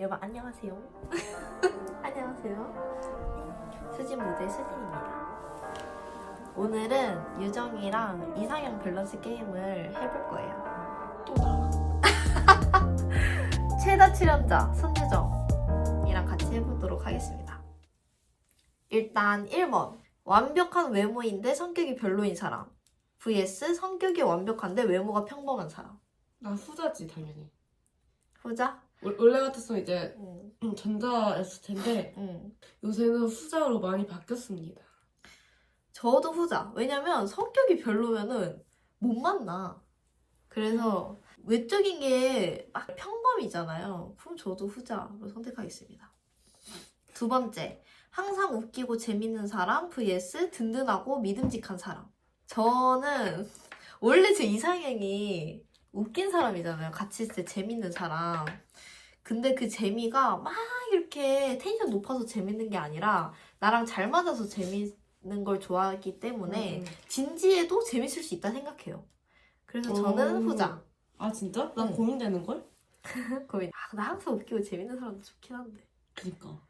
여러분 안녕하세요. 안녕하세요. 수진 모델 수진입니다. 오늘은 유정이랑 이상형 밸런스 게임을 해볼 거예요. 또 나와. 최다 출연자 손유정이랑 같이 해보도록 하겠습니다. 일단 1번 완벽한 외모인데 성격이 별로인 사람 vs 성격이 완벽한데 외모가 평범한 사람 나 후자지 당연히. 후자? 원- 원래 같았으면 이제 응, 음, 전자였을 텐데 응. 요새는 후자로 많이 바뀌었습니다. 저도 후자. 왜냐면 성격이 별로면은 못 만나. 그래서 외적인 게 막 평범이잖아요. 그럼 저도 후자로 선택하겠습니다. 두 번째. 항상 웃기고 재밌는 사람 vs 든든하고 믿음직한 사람. 저는 원래 제 이상형이 웃긴 사람이잖아요. 같이 있을 때 재밌는 사람. 근데 그 재미가 막 이렇게 텐션 높아서 재밌는 게 아니라 나랑 잘 맞아서 재밌는 걸 좋아하기 때문에 음, 음. 진지해도 재밌을 수 있다 생각해요. 그래서 저는 오. 후자. 아 진짜? 나 응. 고민되는 걸? 고민. 아, 나 항상 웃기고 재밌는 사람도 좋긴 한데. 그니까.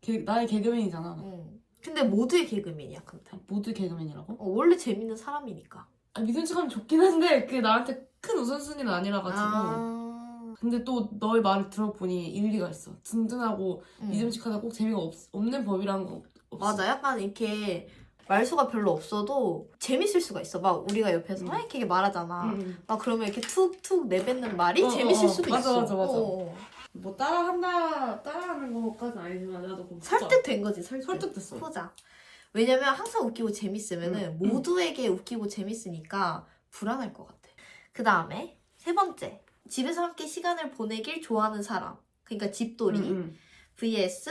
개, 나의 개그맨이잖아. 응. 근데 모두의 개그맨이야, 근데. 모두 개그맨이라고? 어, 원래 재밌는 사람이니까. 아, 믿음 직하면 좋긴 한데 그게 나한테 큰 우선순위는 아니라 가지고. 아. 근데 또 너의 말을 들어보니 일리가 있어. 든든하고 응. 믿음직하다 꼭 재미가 없, 없는 법이란 거 없어. 맞아. 약간 이렇게 말수가 별로 없어도 재밌을 수가 있어. 막 우리가 옆에서 응. 막 이렇게 말하잖아. 응, 응. 막 그러면 이렇게 툭툭 내뱉는 말이 어, 재밌을 어, 어. 수도 맞아, 있어. 맞아, 맞아. 어, 어. 뭐 따라한다 따라하는 것까지는 아니지만 나도 그 후자. 설득된 거지, 설득. 설득됐어. 후자. 왜냐면 항상 웃기고 재밌으면은 응. 모두에게 웃기고 재밌으니까 불안할 것 같아. 그 다음에 세 번째. 집에서 함께 시간을 보내길 좋아하는 사람. 그러니까 집돌이. 응, 응. vs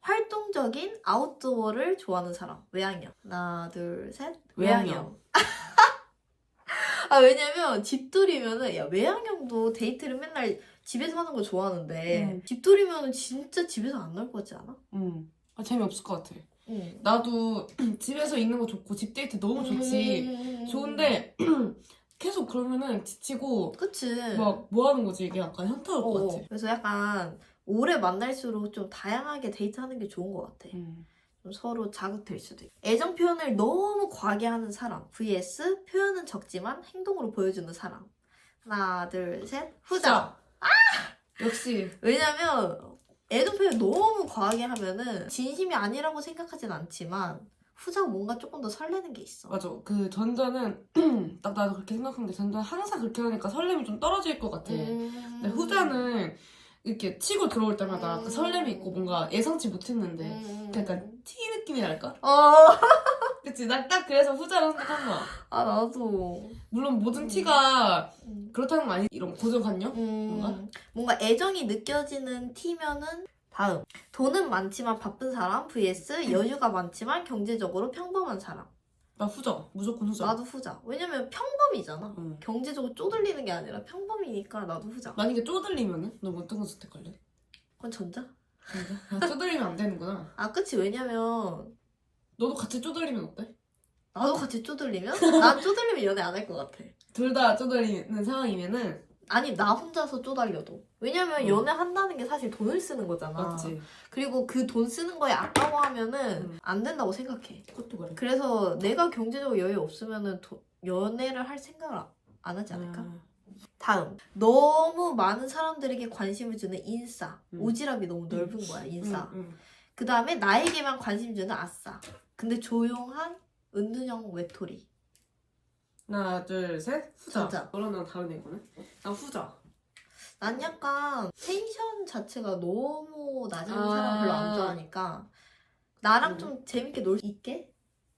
활동적인 아웃도어를 좋아하는 사람. 외향형. 하나, 둘, 셋. 외향형. 아, 왜냐면 집돌이면은, 야, 외향형도 데이트를 맨날 집에서 하는 거 좋아하는데, 음. 집돌이면은 진짜 집에서 안 나올 것 같지 않아? 응. 아, 재미없을 것 같아. 응. 나도 집에서 있는 거 좋고 집 데이트 너무 좋지. 음. 좋은데 계속 그러면은 지치고 그치. 막 뭐 하는 거지 이게 약간 현타 올 것 어, 같아. 그래서 약간 오래 만날수록 좀 다양하게 데이트하는 게 좋은 것 같아. 응. 좀 서로 자극될 수도 있고. 애정 표현을 너무 과하게 하는 사람. vs 표현은 적지만 행동으로 보여주는 사람. 하나, 둘, 셋. 후자. 역시 왜냐면 애정 표현 너무 과하게 하면은 진심이 아니라고 생각하진 않지만 후자가 뭔가 조금 더 설레는 게 있어. 맞아. 그 전자는 딱 나도 그렇게 생각한 게 전자는 항상 그렇게 하니까 설렘이 좀 떨어질 것 같아. 음. 근데 후자는 이렇게 치고 들어올 때마다 음. 그 설렘이 있고 뭔가 예상치 못했는데 음. 약간 티 느낌이 날까? 어. 그치? 나딱 그래서 후자로 선택한 거야. 아 나도. 물론 모든 음. 티가 음. 그렇다는 건 아니 이런 고정관념? 음, 뭔가? 뭔가 애정이 느껴지는 티면은 다음 돈은 많지만 바쁜 사람 vs 여유가 많지만 경제적으로 평범한 사람 나 후자. 무조건 후자. 나도 후자 왜냐면 평범이잖아 응. 경제적으로 쪼들리는 게 아니라 평범이니까 나도 후자 만약에 쪼들리면은? 너 어떤 거 선택할래? 그건 전자? 아, 쪼들리면 안 되는구나. 아 그치 왜냐면 너도 같이 쪼들리면 어때? 나도 같이 쪼들리면 난 쪼들리면 연애 안 할 것 같아 둘 다 쪼들리는 상황이면은 아니 나 혼자서 쪼달려도 왜냐면 응. 연애한다는 게 사실 돈을 쓰는 거잖아 맞지? 그리고 그 돈 쓰는 거에 아까워하면은 응. 안 된다고 생각해 그것도 그래. 그래서 내가 경제적으로 여유 없으면은 도- 연애를 할 생각을 아- 안 하지 않을까? 음. 다음 너무 많은 사람들에게 관심을 주는 인싸 음. 오지랖이 너무 넓은 거야 인싸 응, 응. 그 다음에 나에게만 관심 주는 아싸 근데 조용한 은둔형 외톨이 하나, 둘, 셋. 후자. 후자. 너랑 다른 애거네. 나 후자. 난 약간 텐션 자체가 너무 낮은 아. 사람 별로 안 좋아하니까 나랑 음. 좀 재밌게 놀 수 있게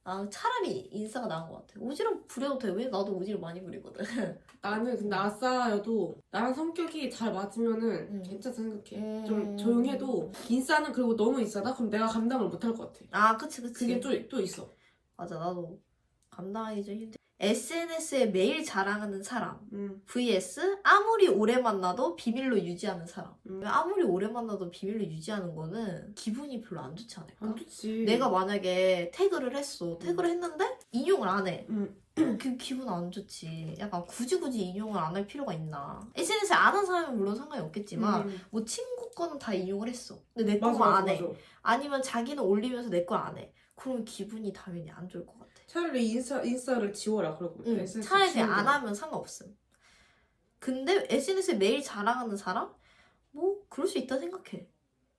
아, 차라리 인싸가 나은 것 같아 오지랖 부려도 돼 왜 나도 오지랖 많이 부리거든 나는 근데 아싸여도 나랑 성격이 잘 맞으면은 음. 괜찮다 생각해. 음. 좀 조용해도 인싸는 그리고 너무 인싸다? 그럼 내가 감당을 못 할 것 같아. 아 그치 그치 그게 또, 또 있어. 맞아 나도 감당하기 좀 힘들 SNS에 매일 자랑하는 사람 음. vs 아무리 오래 만나도 비밀로 유지하는 사람 음. 아무리 오래 만나도 비밀로 유지하는 거는 기분이 별로 안 좋지 않을까? 안 좋지. 내가 만약에 태그를 했어 태그를 했는데 인용을 안해 음. 그 기분 안 좋지 약간 굳이 굳이 인용을 안 할 필요가 있나 SNS에 안한 사람은 물론 상관이 없겠지만 음. 뭐 친구 거는 다 이용을 했어. 근데 내 거만 안 해. 맞아. 아니면 자기는 올리면서 내걸안 해. 그러면 기분이 당연히 안 좋을 것 같아. 차라리 인스타, 인스타를 지워라. 그러고 응, SNS 차라리 지우고. 안 하면 상관없음. 근데 SNS에 매일 자랑하는 사람? 뭐 그럴 수 있다 생각해.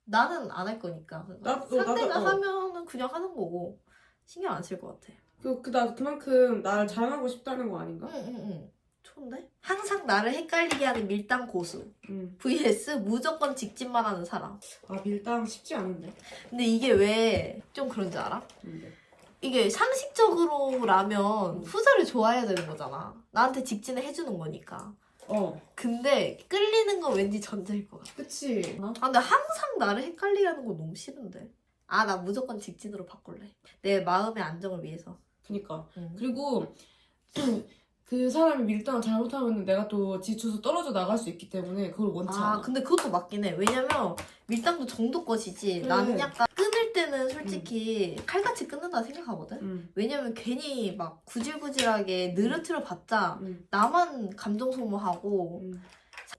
나는 안 할 거니까. 나도- 상대가 나도, 어. 하면은 그냥 하는 거고 신경 안 쓸 것 같아. 그, 그, 나 그만큼 나를 자랑하고 싶다는 거 아닌가? 응응응. 좋은데? 항상 나를 헷갈리게 하는 밀당 고수. 응. vs 무조건 직진만 하는 사람. 아, 밀당 쉽지 않은데. 근데 이게 왜 좀 그런 줄 알아? 근데. 이게 상식적으로라면 음. 후자를 좋아해야 되는 거잖아. 나한테 직진을 해주는 거니까. 어. 근데 끌리는 건 왠지 전자일 것 같아. 그치. 아 근데 항상 나를 헷갈리게 하는 거 너무 싫은데. 아 나 무조건 직진으로 바꿀래. 내 마음의 안정을 위해서. 그니까. 응. 그리고 그 사람이 밀당을 잘못하면 내가 또 지쳐서 떨어져 나갈 수 있기 때문에 그걸 원치 아 않아. 근데 그것도 맞긴 해. 왜냐면 밀당도 정도 것이지. 그래. 나는 약간 끊을 때는 솔직히 칼같이 끊는다 생각하거든. 응. 왜냐면 괜히 막 구질구질하게 느르트를 받자 응. 나만 감정 소모하고 응.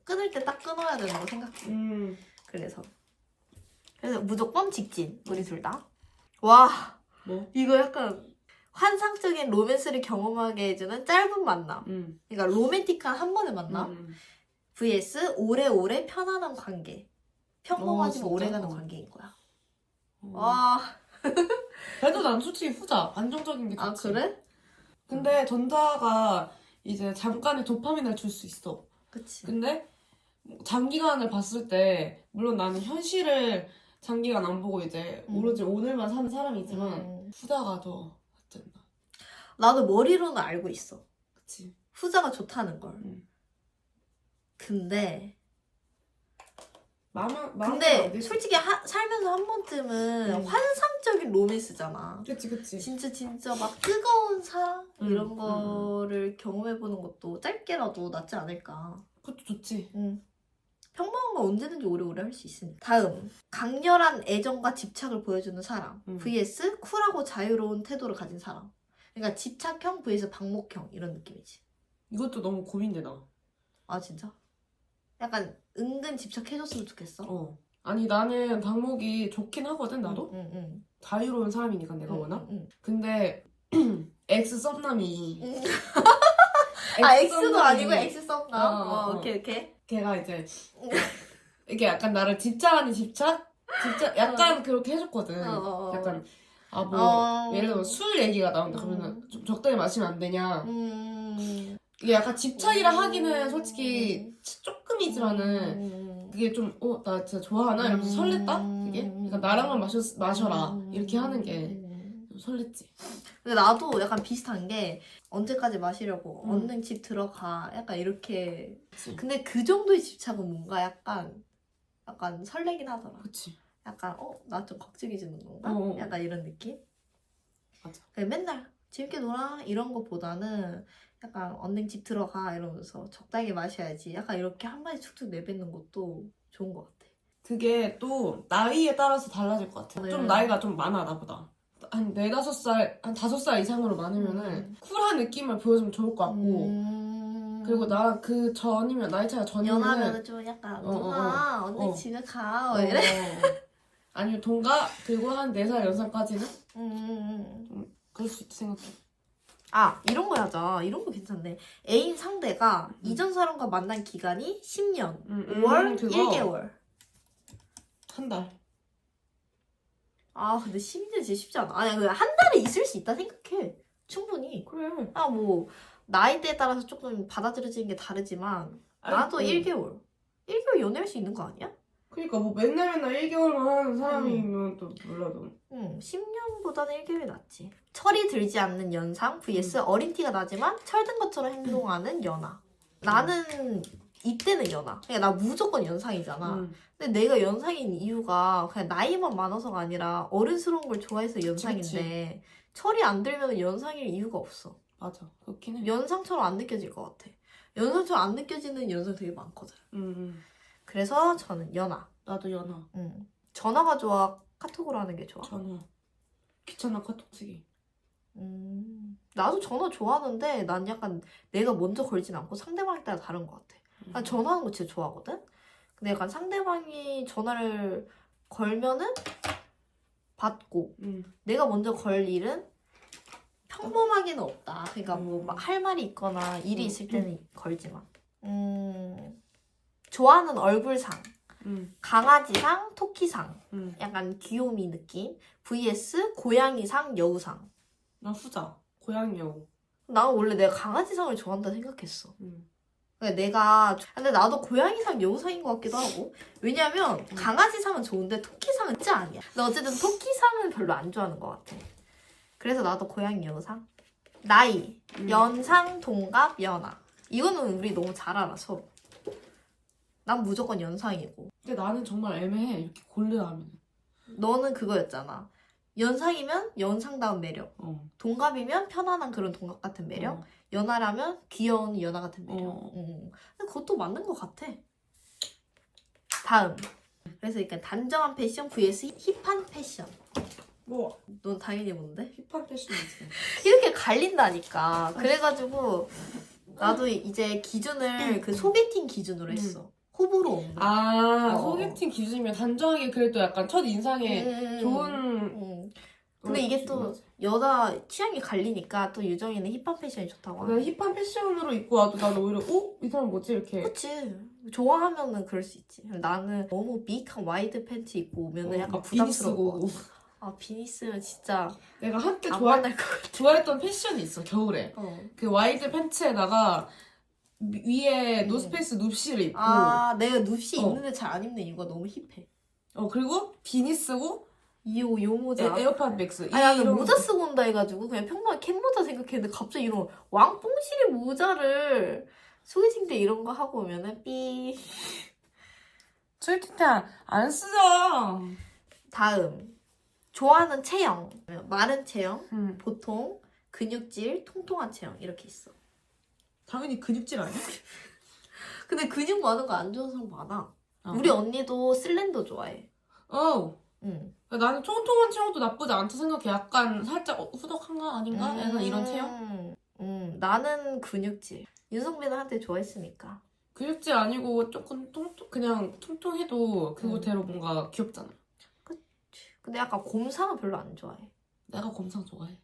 끊을 때 딱 끊어야 거 생각해. 응. 그래서 그래서 무조건 직진 우리 둘 다. 와 뭐? 이거 약간 환상적인 로맨스를 경험하게 해주는 짧은 만남. 응. 그러니까 로맨틱한 한 번의 만남. 응. vs 오래오래 편안한 관계. 평범하지만 어? 오래가는 관계인 거야. 어. 와, 그래도 난 솔직히 후자. 안정적인 게 좋지. 아 그래? 근데 전자가 이제 잠깐의 도파민을 줄 수 있어. 그치. 근데 장기간을 봤을 때 물론 나는 현실을 장기간 안 보고 이제 음. 오로지 오늘만 사는 사람이지만 음. 후자가 더 않나. 나도 머리로는 알고 있어. 그치. 후자가 좋다는 걸. 음. 근데 마음 근데 솔직히 하- 살면서 한 번쯤은 음. 환상적인 로맨스잖아. 그치 그치. 진짜 진짜 막 뜨거운 사랑 음, 이런 음, 거를 경험해보는 것도 짧게라도 낫지 않을까. 그것도 좋지. 응. 평범한 건 언제든지 오래오래 할 수 있으니까. 다음 강렬한 애정과 집착을 보여주는 사람 음. vs 쿨하고 자유로운 태도를 가진 사람. 그러니까 집착형 vs 방목형 이런 느낌이지. 이것도 너무 고민돼 나. 아 진짜? 약간 은근 집착해줬으면 좋겠어. 어. 아니 나는 방목이 좋긴 하거든 나도. 응, 응, 자유로운 사람이니까 응. 내가 워낙. 응, 응. 근데 엑스 썸남이 응. 아 X도 썸남이 아니고 X 썼나? 어, 어, 어, 어. 오케이 오케이. 걔가 이제 이게 약간 나를 집착 아닌 집착? 집착 약간 그렇게 해줬거든. 어, 어, 어. 약간 아 뭐 어. 예를 들어 술 얘기가 나온다 음. 그러면 좀 적당히 마시면 안 되냐. 음. 이게 약간 집착이라 음. 하기는 솔직히 조 금이지만은 음. 그게 좀 어 나 진짜 좋아하나 이러면서 설렜다 그게. 그러니까 나랑만 마셔 마셔라 음. 이렇게 하는 게 음. 좀 설렜지. 근데 나도 약간 비슷한 게 언제까지 마시려고 음. 언능 집 들어가 약간 이렇게 그치. 근데 그 정도의 집착은 뭔가 약간 약간 설레긴 하더라 그치. 약간 어 나 좀 걱정해주는 건가 어, 어. 약간 이런 느낌 맞아. 그냥 맨날 재밌게 놀아 이런 거보다는 약간 언능 집 들어가 이러면서 적당히 마셔야지 약간 이렇게 한 마디 축축 내뱉는 것도 좋은 것 같아 그게 또 나이에 따라서 달라질 것 같아. 네. 좀 나이가 좀 많아 나보다. 한 네다섯 살, 한 다섯 살 이상으로 많으면은 음. 쿨한 느낌을 보여주면 좋을 것 같고 음... 그리고 나랑 그 전이면 나이 차가 전이면은 연하면은 좀 약간 어, 어, 누나 언니 어. 집에 가 어, 뭐 이래 아니면 동갑 그리고 한 네 살 연상까지는 음. 그럴 수 있다 생각해. 아 이런 거 하자. 이런 거 괜찮네. 애인 상대가 음. 이전 사람과 만난 기간이 10년 음, 5월 그거. 1개월. 한 달. 아 근데 10년 진짜 쉽지 않아. 아니 그한 달에 있을 수 있다 생각해. 충분히. 그래. 아 뭐 나이대에 따라서 조금 받아들여지는 게 다르지만 나도 아니, 1개월. 1개월 연애할 수 있는 거 아니야? 그러니까 뭐 맨날 맨날 1개월만 하는 사람이면 또 몰라도. 응, 10년보다는 1개월이 낫지. 철이 들지 않는 연상 vs 음. 어린 티가 나지만 철든 것처럼 행동하는 연하. 나는 이때는 연하. 그냥 나 무조건 연상이잖아. 음. 근데 내가 연상인 이유가 그냥 나이만 많아서가 아니라 어른스러운 걸 좋아해서 연상인데 철이 안 들면 연상일 이유가 없어. 맞아. 그렇긴 해. 연상처럼 안 느껴질 것 같아. 연상처럼 안 느껴지는 연상 되게 많거든. 음, 음. 그래서 저는 연하. 나도 연하. 응. 전화가 좋아? 카톡으로 하는 게 좋아? 전화. 귀찮아 카톡 쓰기. 음, 나도 전화 좋아하는데 난 약간 내가 먼저 걸진 않고 상대방에 따라 다른 것 같아. 음. 난 전화하는 거 진짜 좋아하거든? 근데 약간 상대방이 전화를 걸면은 받고 응. 내가 먼저 걸 일은 평범하게는 없다. 그러니까 뭐막할 말이 있거나 일이 음, 있을 때는 걸지만. 음, 좋아하는 얼굴상, 응. 강아지상, 토끼상, 응. 약간 귀요미 느낌. vs 고양이상, 여우상. 나 후자. 고양이 여우. 나는 원래 내가 강아지상을 좋아한다 생각했어. 응. 그러니까 내가 근데 나도 고양이상 여우상인 것 같기도 하고 왜냐면 강아지상은 좋은데 토끼상은 진짜 아니야 근데 어쨌든 토끼상은 별로 안 좋아하는 것 같아 그래서 나도 고양이 여우상 나이 응. 연상 동갑 연하 이거는 우리 너무 잘 알아 서로 난 무조건 연상이고 근데 나는 정말 애매해. 이렇게 고르라 하면. 너는 그거였잖아 연상이면 연상 다운 매력 어. 동갑이면 편안한 그런 동갑 같은 매력 어. 연하라면 귀여운 연하 같은 매력. 어. 음. 근데 그것도 맞는 것 같아. 다음. 그래서 그러니까 단정한 패션 vs 힙한 패션. 뭐 넌 당연히 뭔데? 힙한 패션 있어. 이렇게 갈린다니까. 그래가지고 나도 이제 기준을 그 소개팅 기준으로 했어. 호불호 없는. 아 어. 소개팅 기준이면 단정하게 그래도 약간 첫 인상에 음, 좋은. 음. 근데 이게 또 여자 취향이 갈리니까 또 유정이는 힙한 패션이 좋다고 하네. 난 힙한 패션으로 입고 와도 난 오히려 어? 이 사람 뭐지? 이렇게 그치. 좋아하면은 그럴 수 있지. 나는 너무 빅한 와이드 팬츠 입고 오면은 어, 약간 부담스러워. 쓰고. 아, 비니 쓰면 진짜 내가 한때 안 좋아, 만날 것 같아. 좋아했던 패션이 있어 겨울에 어. 그 와이드 팬츠에다가 위- 위에 음. 노스페이스 눕시를 입고 아, 내가 눕시 어. 입는데 잘 안 입는 이유가 너무 힙해. 어 그리고 비니 쓰고 이요, 요 모자. 에, 에어팟 맥스 아니, 나는 이런 모자 거. 쓰고 온다 해가지고 그냥 평범한 캔 모자 생각했는데 갑자기 이런 왕뽕실이 모자를 소개팅 때 이런 거 하고 오면은 삐. 소개팅 때 안 쓰죠 다음. 좋아하는 체형. 마른 체형, 음. 보통, 근육질, 통통한 체형 이렇게 있어. 당연히 근육질 아니야? 근데 근육 많은 거 안 좋아하는 사람 많아. 어. 우리 언니도 슬렌더 좋아해. 어 응. 나는 통통한 체형도 나쁘지 않다 생각해 약간 살짝 어, 후덕한가 아닌가? 약간 이런 체형? 음, 나는 근육질. 윤성빈은 한테 좋아했으니까. 근육질 아니고 조금 통통 그냥 통통해도 그거대로 뭔가 귀엽잖아 근데 약간 곰상은 별로 안 좋아해. 내가 곰상 좋아해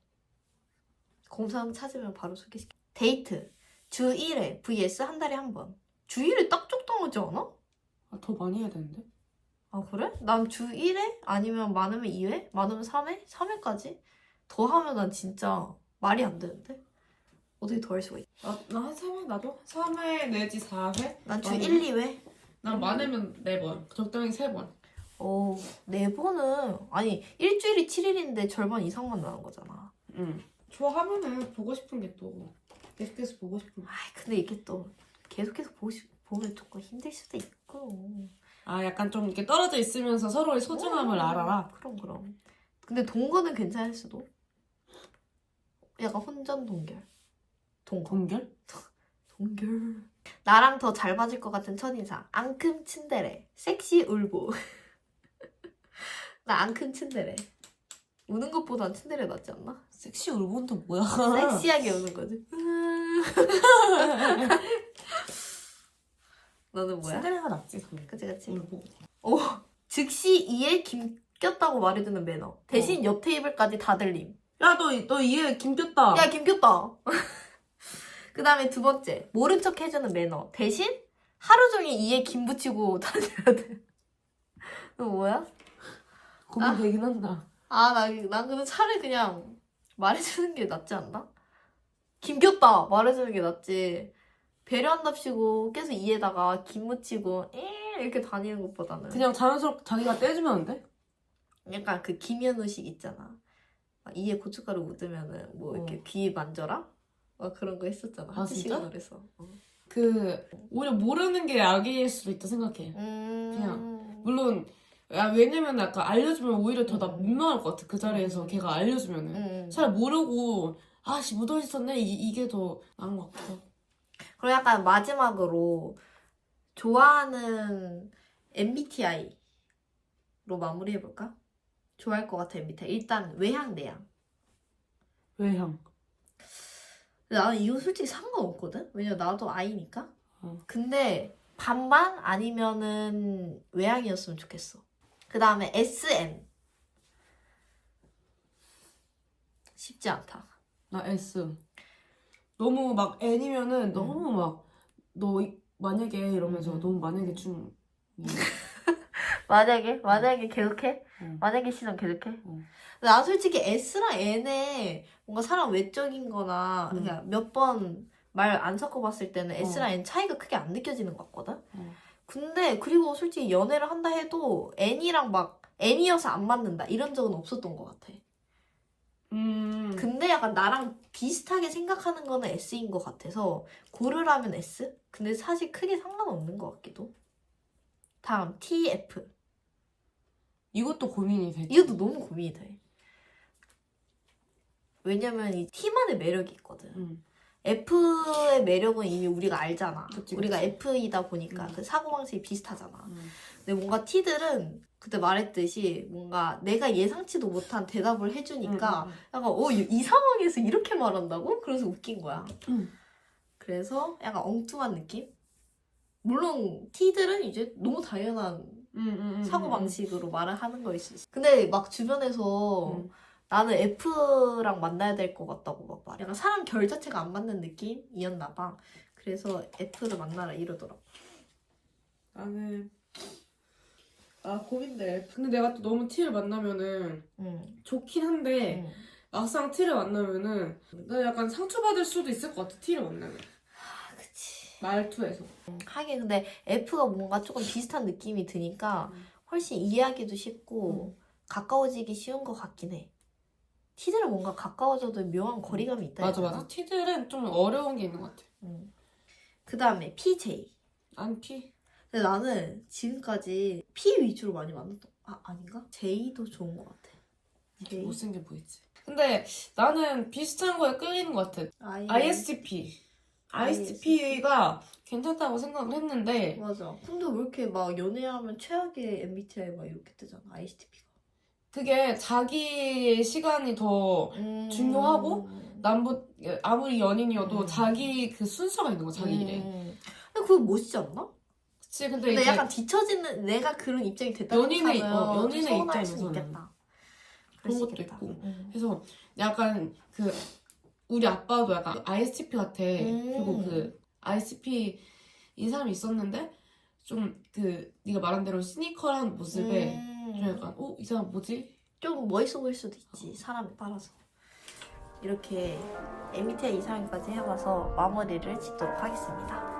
곰상 찾으면 바로 소개시켜. 데이트. 주 1회 vs 한 달에 한 번. 주 1회 딱 적당하지 않아? 아, 더 많이 해야 되는데? 아 그래? 난 주 1회? 아니면 많으면 2회? 많으면 3회? 3회까지? 더 하면 난 진짜 말이 안 되는데? 어떻게 더 할 수가 있지? 나한 3회 나도? 3회 내지 4회? 난주 많으면? 1, 2회? 난 많으면 4번 적당히 3번 어, 네 번은 아니 일주일이 7일인데 절반 이상만 나는 거잖아. 응 좋아하면은 보고 싶은 게 또 계속해서 보고 싶은 아, 근데 이게 또 계속해서 보고 싶, 보면 조금 힘들 수도 있고. 아 약간 좀 이렇게 떨어져 있으면서 서로의 소중함을 음, 알아라 그럼 그럼. 근데 동거는 괜찮을 수도. 약간 혼전 동결. 동거. 공결? 동결. 나랑 더 잘 맞을 것 같은 첫인상. 앙큼 츤데레. 섹시 울보. 나 앙큼 츤데레. 우는 것보단 츤데레 낫지 않나? 섹시 울본도 뭐야 섹시하게 우는 거지. 너는 뭐야? 신데레가 낫지 그치 그치. 울보 즉시 이에 김 꼈다고 말해주는 매너. 대신 옆 테이블까지 다 들림. 야너 너 이해 김 꼈다 야 김 꼈다. 그 다음에 두 번째 모른 척 해주는 매너. 대신 하루 종일 이에 김 붙이고 다녀야 돼. 너 뭐야? 고민되긴 한다 아나난 근데 차라리 그냥 말해주는 게 낫지 않나? 김 꼈다 말해주는 게 낫지. 배려한답시고 계속 이에다가 김 묻히고 에 이렇게 다니는 것보다는 그냥 자연스럽게 자기가 떼주면 안 돼? 약간 그 김현우식 있잖아. 막 이에 고춧가루 묻으면은 뭐 이렇게 어. 귀 만져라? 막 그런 거 했었잖아. 아, 하트 진짜? 시그널에서. 어. 그 오히려 모르는 게 악일 수도 있다 생각해 음. 그냥. 물론 야, 왜냐면 약간 알려주면 오히려 더나 음. 민망할 것 같아 그 자리에서 음. 걔가 알려주면은 음. 잘 모르고 아씨 묻어 있었네 이, 이게 더 나은 것 같아 그리고 약간 마지막으로 좋아하는 MBTI로 마무리해볼까? 좋아할 것 같아 MBTI. 일단 외향 내향. 외향 근데 나는 이건 솔직히 상관없거든? 왜냐면 나도 아이니까. 어. 근데 반반 아니면은 외향이었으면 좋겠어. 그 다음에 SM. 쉽지 않다. 나 S. 너무 막 N이면은 너무 막 너 만약에 이러면서 음. 너무 만약에 좀 만약에? 만약에 계속해? 응. 만약에 시선 계속해? 응. 난 솔직히 S랑 N에 뭔가 사람 외적인 거나 응. 그냥 몇 번 말 안 섞어봤을 때는 어. S랑 N 차이가 크게 안 느껴지는 것 같거든? 어. 근데 그리고 솔직히 연애를 한다 해도 N이랑 막 N이어서 안 맞는다 이런 적은 없었던 것 같아. 음. 근데 약간 나랑 비슷하게 생각하는 거는 S인 것 같아서 고르라면 S? 근데 사실 크게 상관없는 것 같기도. 다음 TF. 이것도 고민이 되지. 이것도 너무 고민이 돼. 왜냐면 이 T만의 매력이 있거든. 음. F의 매력은 이미 우리가 알잖아. 그치, 우리가 그치. F이다 보니까 음. 그 사고 방식이 비슷하잖아. 음. 근데 뭔가 T들은 그때 말했듯이 뭔가 내가 예상치도 못한 대답을 해주니까 음, 약간 어, 이, 이 상황에서 이렇게 말한다고? 그래서 웃긴 거야. 음. 그래서 약간 엉뚱한 느낌? 물론 T들은 이제 너무 당연한 음, 음, 음, 사고 방식으로 말을 하는 거일 수 있어. 근데 막 주변에서 음. 나는 F랑 만나야 될 것 같다고 막 말해. 약간 사람 결 자체가 안 맞는 느낌이었나 봐. 그래서 F를 만나라 이러더라고. 나는 아 고민돼. 근데 내가 또 너무 T를 만나면은 응. 좋긴 한데 응. 막상 T를 만나면은 나 약간 상처받을 수도 있을 것 같아. T를 만나면 아, 그치. 말투에서. 하긴 근데 F가 뭔가 조금 비슷한 느낌이 드니까 음. 훨씬 이해하기도 쉽고 가까워지기 쉬운 것 같긴 해. T들은 뭔가 가까워져도 묘한 거리감이 있다. 맞아 해야 되나? 맞아. T들은 좀 어려운 게 있는 것 같아. 응. 그 다음에 PJ. 난 P. 근데 나는 지금까지 P 위주로 많이 만났던 아 아닌가? J도 좋은 것 같아. J. 못생겨 보이지. 근데 나는 비슷한 거에 끌리는 것 같아. ISTP. ISTP가 괜찮다고 생각을 했는데 맞아. 근데 왜 이렇게 막 연애하면 최악의 MBTI 막 이렇게 뜨잖아. ISTP가. 그게 자기 시간이 더 음. 중요하고 남부 아무리 연인이어도 음. 자기 그 순서가 있는 거 자기 일에. 음. 근데 그거 멋있지 않나? 그치 근데 근데 이제 약간 뒤처지는 내가 그런 입장이 됐다 연인의- 어, 좀 연인의 서운할 입장에서는 있겠다. 그런 그럴 수 것도 있겠다. 있고. 음. 그래서 약간 그 우리 아빠도 약간 ISTP 같아. 음. 그리고 그 ISTP 이 사람이 있었는데 좀 그 네가 말한 대로 시니컬한 모습에 음. 좀 약간 어 이 사람 뭐지? 좀 멋있어 보일 수도 있지 사람에 따라서. 이렇게 MBTI 이상까지 해봐서 마무리를 짓도록 하겠습니다